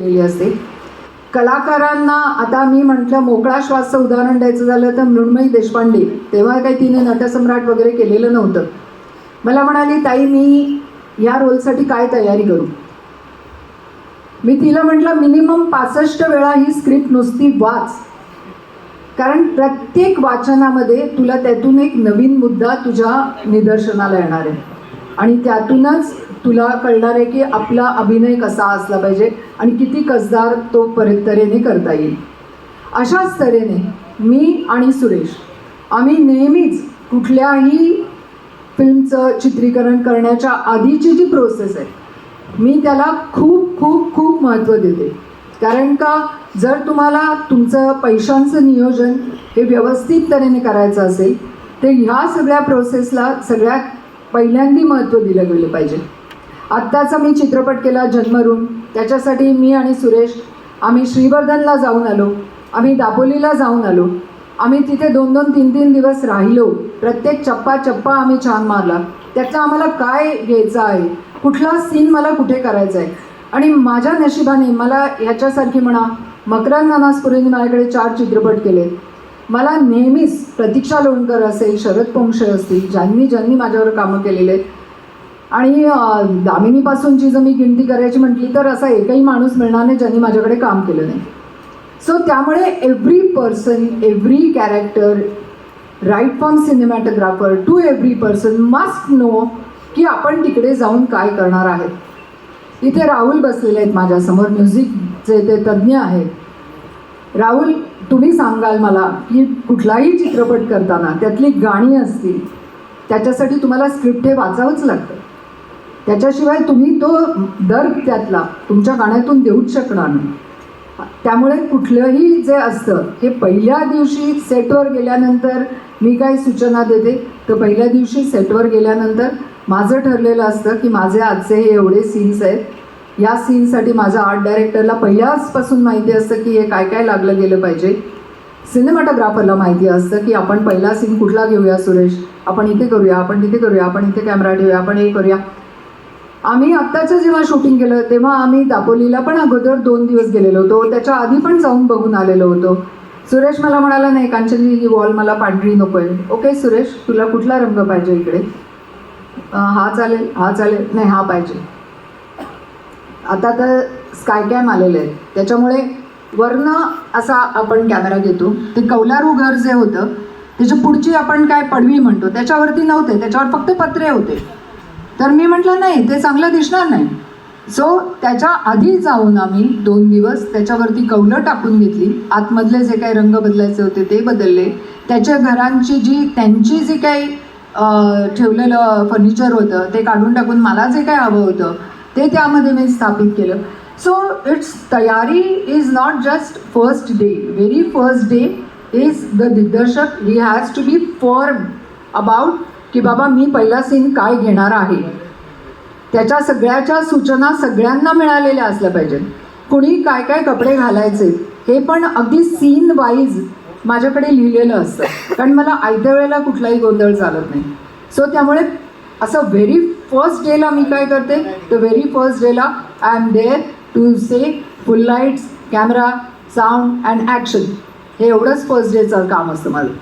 केलेली असते. कलाकारांना आता मी म्हटलं मोकळा श्वासचं उदाहरण द्यायचं झालं तर मृण्मयी देशपांडे. तेव्हा काही तिने नटसम्राट वगैरे केलेलं नव्हतं. मला म्हणाली ताई मी या रोलसाठी काय तयारी करू? मी तिला म्हटलं मिनिमम पासष्ट वेळा ही स्क्रिप्ट नुसती वाच. कारण प्रत्येक वाचनामध्ये तुला त्यातून एक नवीन मुद्दा तुझ्या निदर्शनाला येणार आहे. आणि त्यातूनच तुला कळणार आहे की आपला अभिनय कसा असला पाहिजे आणि किती कसदार तो परत तऱ्हेने करता येईल. अशाच तऱ्हेने मी आणि सुरेश आम्ही नेहमीच कुठल्याही फिल्मचं चित्रीकरण करण्याच्या आधीची जी प्रोसेस आहे मी त्याला खूप खूप खूप महत्त्व देते. कारण का जर तुम्हाला तुमचं पैशांचं नियोजन हे व्यवस्थित तऱ्हेने करायचं असेल तर ह्या सगळ्या प्रोसेसला सगळ्यात पहिल्यांदी महत्त्व दिलं गेलं पाहिजे. आत्ताचा मी चित्रपट केला जन्मरूम. त्याच्यासाठी मी आणि सुरेश आम्ही श्रीवर्धनला जाऊन आलो. आम्ही दापोलीला जाऊन आलो. आम्ही तिथे दोन दोन तीन तीन दिवस राहिलो. प्रत्येक चप्पा चप्पा आम्ही छान मारला. त्याचा आम्हाला काय घ्यायचं आहे? कुठला सीन मला कुठे करायचा आहे? आणि माझ्या नशिबाने मला ह्याच्यासारखी म्हणा मकरंद नानासपुरींनी माझ्याकडे चार चित्रपट केले. मला नेहमीच प्रतीक्षा लोणकर असेल शरद पोंक्षे असतील ज्यांनी ज्यांनी माझ्यावर कामं केलेले आहेत आणि दामिनीपासूनची जर मी गिनती करायची म्हटली तर असा एकही माणूस मिळणार नाही ज्यांनी माझ्याकडे काम केलं नाही. सो त्यामुळे every person every character right from cinematographer to every person must know की आपण तिकडे जाऊन काय करणार आहेत इथे राहुल बसलेले आहेत माझ्यासमोर म्युझिकचे ते तज्ज्ञ आहेत. राहुल तुम्ही सांगाल मला की कुठलाही चित्रपट करताना त्यातली गाणी असतील त्याच्यासाठी तुम्हाला स्क्रिप्ट हे वाचावंच लागतं. त्याच्याशिवाय तुम्ही तो दर त्यातला तुमच्या गाण्यातून देऊच शकणार नाही. त्यामुळे कुठलंही जे असतं हे पहिल्या दिवशी सेटवर गेल्यानंतर मी काय सूचना देते. तर पहिल्या दिवशी सेटवर गेल्यानंतर माझं ठरलेलं असतं की माझे आजचे हे एवढे सीन्स आहेत. या सीनसाठी माझ्या आर्ट डायरेक्टरला पहिल्याचपासून माहिती असतं की हे काय काय लागलं गेलं पाहिजे. सिनेमॅटोग्राफरला माहिती असतं की आपण पहिला सीन कुठला घेऊया सुरेश? आपण इथे करूया आपण तिथे करूया आपण इथे कॅमेरा ठेवूया आपण हे करूया. आम्ही आत्ताचं जेव्हा शूटिंग केलं तेव्हा आम्ही दापोलीला पण अगोदर दोन दिवस गेलेलो होतो. त्याच्या आधी पण जाऊन बघून आलेलो होतो. सुरेश मला म्हणाला नाही कांचनजी ही वॉल मला पांढरी नको आहे. ओके सुरेश तुला कुठला रंग पाहिजे इकडे? हा चालेल हा चालेल. नाही हा पाहिजे. आता तर स्काय कॅम आलेले आहेत. त्याच्यामुळे वरनं असा आपण कॅमेरा घेतो. ते कौलारू घर जे होतं त्याच्या पुढची आपण काय पडवी म्हणतो त्याच्यावरती नव्हते. त्याच्यावर फक्त पत्रे होते. तर मी म्हटलं नाही ते चांगलं दिसणार नाही. सो त्याच्या आधी जाऊन आम्ही दोन दिवस त्याच्यावरती कौलं टाकून घेतली. आतमधले जे काही रंग बदलायचे होते ते बदलले. त्याच्या घरांची जी त्यांची जी काही ठेवलेलं फर्निचर होतं ते काढून टाकून मला जे काही हवं होतं ते त्यामध्ये मी स्थापित केलं. सो इट्स तयारी is not just first day very first day is the दिग्दर्शक. He has to be form about की बाबा मी पहिला सीन काय घेणार आहे? त्याच्या सगळ्याच्या सूचना सगळ्यांना मिळालेल्या असल्या पाहिजेत. कुणी काय काय कपडे घालायचे हे पण अगदी सीन वाईज माझ्याकडे लिहिलेलं असतं. कारण मला आयत्या वेळेला कुठलाही गोंधळ चालत नाही. सो त्यामुळे असं व्हेरी फर्स्ट डेला मी काय करते? तर व्हेरी फर्स्ट डेला I am there to say full lights camera sound and action हे एवढंच फर्स्ट डेचं काम असतं माझं.